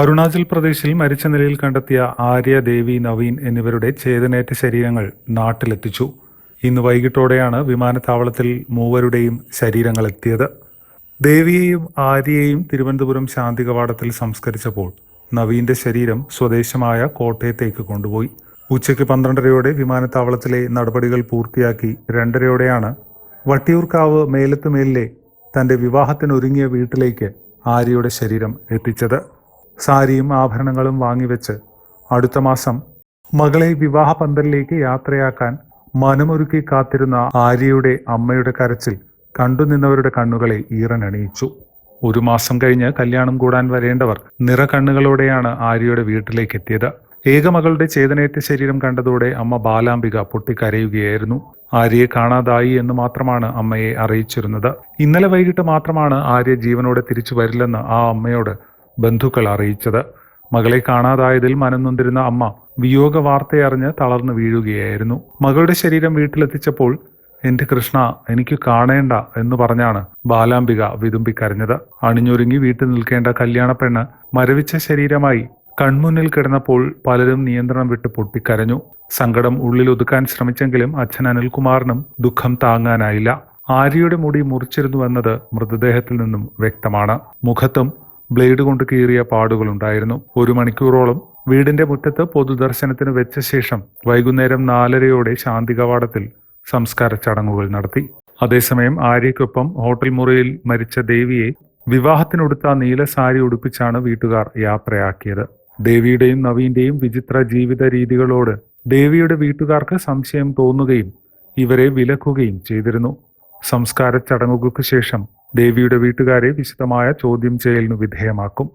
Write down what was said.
അരുണാചൽ പ്രദേശിൽ മരിച്ച നിലയിൽ കണ്ടെത്തിയ ആര്യ ദേവി നവീൻ എന്നിവരുടെ ചേതനേറ്റ ശരീരങ്ങൾ നാട്ടിലെത്തിച്ചു. ഇന്ന് വൈകിട്ടോടെയാണ് വിമാനത്താവളത്തിൽ മൂവരുടെയും ശരീരങ്ങൾ എത്തിയത്. ദേവിയെയും ആര്യയെയും തിരുവനന്തപുരം ശാന്തി കവാടത്തിൽ സംസ്കരിച്ചപ്പോൾ നവീന്റെ ശരീരം സ്വദേശമായ കോട്ടയത്തേക്ക് കൊണ്ടുപോയി. ഉച്ചയ്ക്ക് പന്ത്രണ്ടരയോടെ വിമാനത്താവളത്തിലെ നടപടികൾ പൂർത്തിയാക്കി രണ്ടരയോടെയാണ് വട്ടിയൂർക്കാവ് മേലത്തുമേലിലെ തന്റെ വിവാഹത്തിനൊരുങ്ങിയ വീട്ടിലേക്ക് ആര്യയുടെ ശരീരം എത്തിച്ചത്. സാരിയും ആഭരണങ്ങളും വാങ്ങിവെച്ച് അടുത്ത മാസം മകളെ വിവാഹ പന്തലിലേക്ക് യാത്രയാക്കാൻ മനമൊരുക്കി കാത്തിരുന്ന ആര്യയുടെ അമ്മയുടെ കരച്ചിൽ കണ്ടുനിന്നവരുടെ കണ്ണുകളെ ഈറനണിയിച്ചു ഒരു മാസം കഴിഞ്ഞ് കല്യാണം കൂടാൻ വരേണ്ടവർ നിറകണ്ണുകളോടെയാണ് ആര്യയുടെ വീട്ടിലേക്ക് എത്തിയത് ഏകമകളുടെ ചേതനേറ്റ ശരീരം കണ്ടതോടെ അമ്മ ബാലാംബിക പൊട്ടിക്കരയുകയായിരുന്നു. ആര്യയെ കാണാതായി എന്ന് മാത്രമാണ് അമ്മയെ അറിയിച്ചിരുന്നത്. ഇന്നലെ വൈകിട്ട് മാത്രമാണ് ആര്യ ജീവനോടെ തിരിച്ചു വരില്ലെന്ന് ആ അമ്മയോട് ബന്ധുക്കൾ അറിയിച്ചത്. മകളെ കാണാതായതിൽ മനംനൊന്തിരുന്ന അമ്മ വിയോഗ വാർത്തയറിഞ്ഞ് തളർന്നു വീഴുകയായിരുന്നു. മകളുടെ ശരീരം വീട്ടിലെത്തിച്ചപ്പോൾ എന്റെ കൃഷ്ണ എനിക്ക് കാണേണ്ട എന്ന് പറഞ്ഞാണ് ബാലാംബിക വിതുമ്പിക്കരഞ്ഞത്. അണിഞ്ഞൊരുങ്ങി വീട്ടിൽ നിൽക്കേണ്ട കല്യാണ പെണ്ണ് മരവിച്ച ശരീരമായി കൺമുന്നിൽ കിടന്നപ്പോൾ പലരും നിയന്ത്രണം വിട്ട് പൊട്ടിക്കരഞ്ഞു. സങ്കടം ഉള്ളിൽ ഒതുക്കാൻ ശ്രമിച്ചെങ്കിലും അച്ഛൻ അനിൽകുമാറിനും ദുഃഖം താങ്ങാനായില്ല. ആര്യയുടെ മുടി മുറിച്ചിരുന്നുവെന്നത് മൃതദേഹത്തിൽ നിന്നും വ്യക്തമാണ്. മുഖത്തും ബ്ലേഡ് കൊണ്ട് കീറിയ പാടുകളുണ്ടായിരുന്നു. ഒരു മണിക്കൂറോളം വീടിന്റെ മുറ്റത്ത് പൊതുദർശനത്തിന് വെച്ച ശേഷം വൈകുന്നേരം നാലരയോടെ ശാന്തി കവാടത്തിൽ സംസ്കാര ചടങ്ങുകൾ നടത്തി. അതേസമയം ആര്യയ്ക്കൊപ്പം ഹോട്ടൽ മുറിയിൽ മരിച്ച ദേവിയെ വിവാഹത്തിനൊടുത്ത നീല സാരി ഉടുപ്പിച്ചാണ് വീട്ടുകാർ യാത്രയാക്കിയത്. ദേവിയുടെയും നവീന്റെയും വിചിത്ര ജീവിത രീതികളോട് ദേവിയുടെ വീട്ടുകാർക്ക് സംശയം തോന്നുകയും ഇവരെ വിലക്കുകയും ചെയ്തിരുന്നു. സംസ്കാര ചടങ്ങുകൾക്ക് ശേഷം ദേവിയുടെ വീട്ടുകാരെ വിശദമായ ചോദ്യം ചെയ്യലിനു വിധേയമാക്കും.